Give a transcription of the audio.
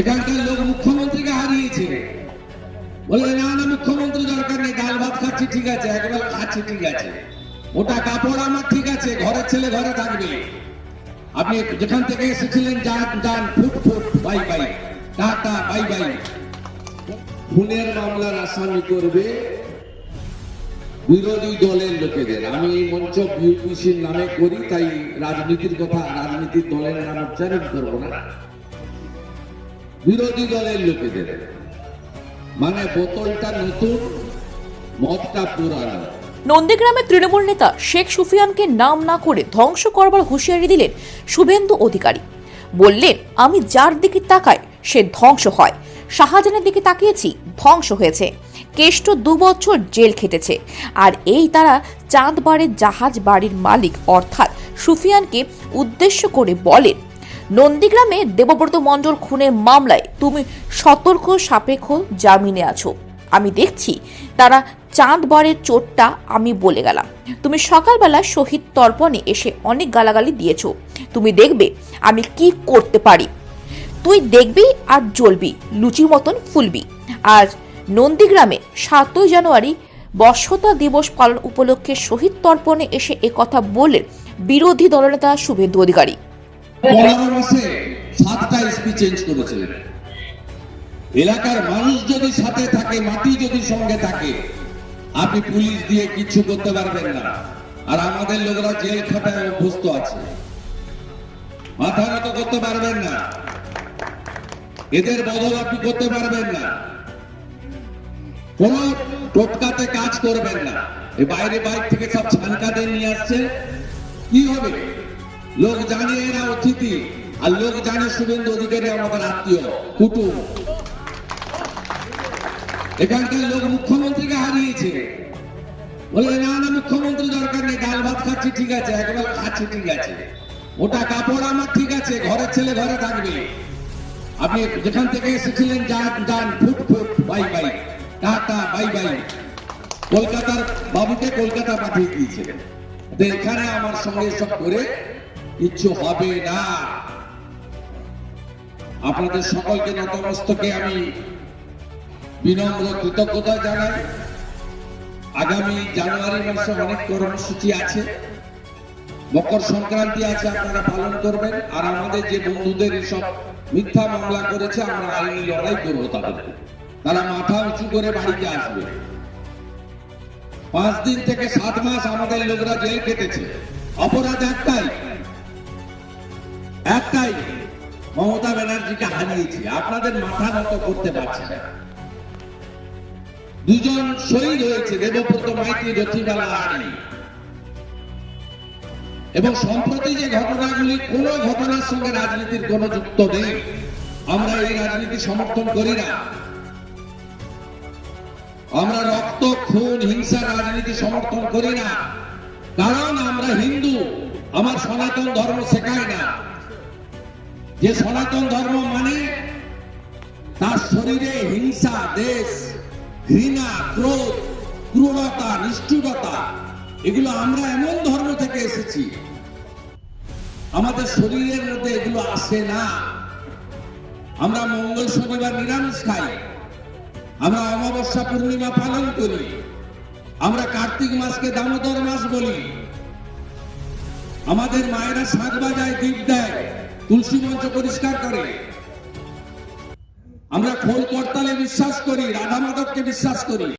এখানকার লোক মুখ্যমন্ত্রীকে হারিয়েছে। বলে না না, মুখ্যমন্ত্রী দরকার নেই, ডাল ভাত খাচ্ছি, ঠিক আছে, একবেলা খাচ্ছি, ঠিক আছে। ওটা কাপড় আমার ঠিক আছে, ঘরের ছেলে ঘরে থাকবে। আপনি যেখান থেকে এসেছিলেন, যান যান, ফুট foot, bye bye, tata, bye bye. খুনের মামলার আসামি করবে বিরোধী দলের লোকেদের। আমি এই মঞ্চ বিউপিসির নামে করি, তাই রাজনীতির কথা, রাজনীতির দলের নাম উচ্চারণ করব না। বিরোধী দলের লোকেদের। মানে বোতলটা নতুন, মদটা পুরানো। নন্দীগ্রামের তৃণমূল নেতা শেখ সুফিয়ানকে নাম না করে ধ্বংস করবার হুঁশিয়ারি দিলেন শুভেন্দু অধিকারী। বললেন, আমি যার দিকে তাকাই, সে ধ্বংস হয়। শাহজাহানের দিকে তাকিয়েছি, ধ্বংস হয়েছে। কেষ্ট দু বছর জেল খেটেছে। আর এই তারা চাঁদবাড়ের জাহাজ বাড়ির মালিক, অর্থাৎ সুফিয়ানকে উদ্দেশ্য করে বলেন নন্দীগ্রামে দেবব্রত মণ্ডল খুনের মামলায় তুমি সতর্ক সাপেক্ষ জামিনে আছো। আমি দেখছি তারা চাঁদবারের চোটটা আমি বলে গেলাম। তুমি সকালবেলা শহীদ তর্পণে এসে অনেক গালাগালি দিয়েছ। তুমি দেখবে আমি কি করতে পারি। তুই দেখবি আর জ্বলবি, লুচির মতন ফুলবি। আজ নন্দীগ্রামে সাতই জানুয়ারি বর্ষতা দিবস পালন উপলক্ষে শহীদ তর্পণে এসে একথা বললেন বিরোধী দলনেতা শুভেন্দু অধিকারী। পনেরো মাসে সাতটা এসপি চেঞ্জ করেছিলেন এলাকার মানুষ যদি সাথে থাকে, মাটি যদি সঙ্গে থাকে, আপনি পুলিশ দিয়ে কিচ্ছু করতে পারবেন না। আর আমাদের লোকরা জেল খাটায় অভ্যস্ত আছে। মাথা নত করতে পারবেন না। এদের বদল আপনি করতে পারবেন না। কোন টোটকাতে কাজ করবেন না। বাইরে বাইরে থেকে সব ছানকাদের নিয়ে আসছে কি হবে? লোক জানে এরা অতিথি, আর লোক জানে শুভেন্দু অধিকারী আমাদের আত্মীয়, কুটুম। এখানকার লোক মুখ্যমন্ত্রীকে হারিয়েছে। বলে, না না, মুখ্যমন্ত্রী দরকার নেই, ডাল ভাত খাচ্ছি, ঠিক আছে, একবেলা খাচ্ছি, ঠিক আছে। ওটা কাপড় আমার ঠিক আছে, ঘরের ছেলে ঘরে থাকবে। আপনি যেখান থেকে এসেছিলেন, যান যান, ফুট foot, bye bye, tata, bye bye. কলকাতার বাবুকে কলকাতা পাঠিয়ে দিয়েছিলেন। এখানে আমার সঙ্গে সব করে কিচ্ছু হবে না। আপনাদের সকলকে নতমস্তকে আমি বিনম্র কৃতজ্ঞতা জানাই। আগামী জানুয়ারি মাসে অনেক কর্মসূচি আছে। মকর সংক্রান্তি আছে, আপনারা পালন করবেন। আর আমাদের যে বন্ধুদের এসব মিথ্যা মামলা করেছে, আমরা আইনি লড়াই করব তাদের তারা মাথা উঁচু করে বাড়িতে আসবে। পাঁচ দিন থেকে সাত মাস আমাদের লোকরা জেল কেটেছে অপরাধ একটাই একটাই মমতা ব্যানার্জিকে হারিয়েছি। আপনাদের মাথা নত করতে পারছে না। দুজন শহীদ হয়েছে, দেবব্রত মাইতি, রথিবালা আড়ি। এবং সম্প্রতি যে ঘটনাগুলি, কোন ঘটনার সঙ্গে রাজনীতির কোন যুক্ত নেই। আমরা এই রাজনীতি সমর্থন করি না। আমরা রক্ত, খুন, হিংসা রাজনীতি সমর্থন করি না। কারণ আমরা হিন্দু, আমার সনাতন ধর্ম শেখায় না। যে সনাতন ধর্ম মানে তার শরীরে হিংসা, দেশ, ঘৃণা, ক্রোধ, ক্রূরতা, নিষ্ঠুরতা, এগুলো আমরা এমন ধর্ম থেকে এসেছি। আমাদের শরীরের মধ্যে এগুলো আসে না। আমরা মঙ্গল শনিবার নিরামিষ খাই। আমরা অমাবস্যা পূর্ণিমা পালন করি। আমরা কার্তিক মাসকে দামোদর মাস বলি। আমাদের মায়েরা শাক বাজায় দ্বীপ দেয়। তুলসী মঞ্চ পরিষ্কার করে। আমরা খোল করতালে বিশ্বাস করি রাধা মাধবকে বিশ্বাস করি।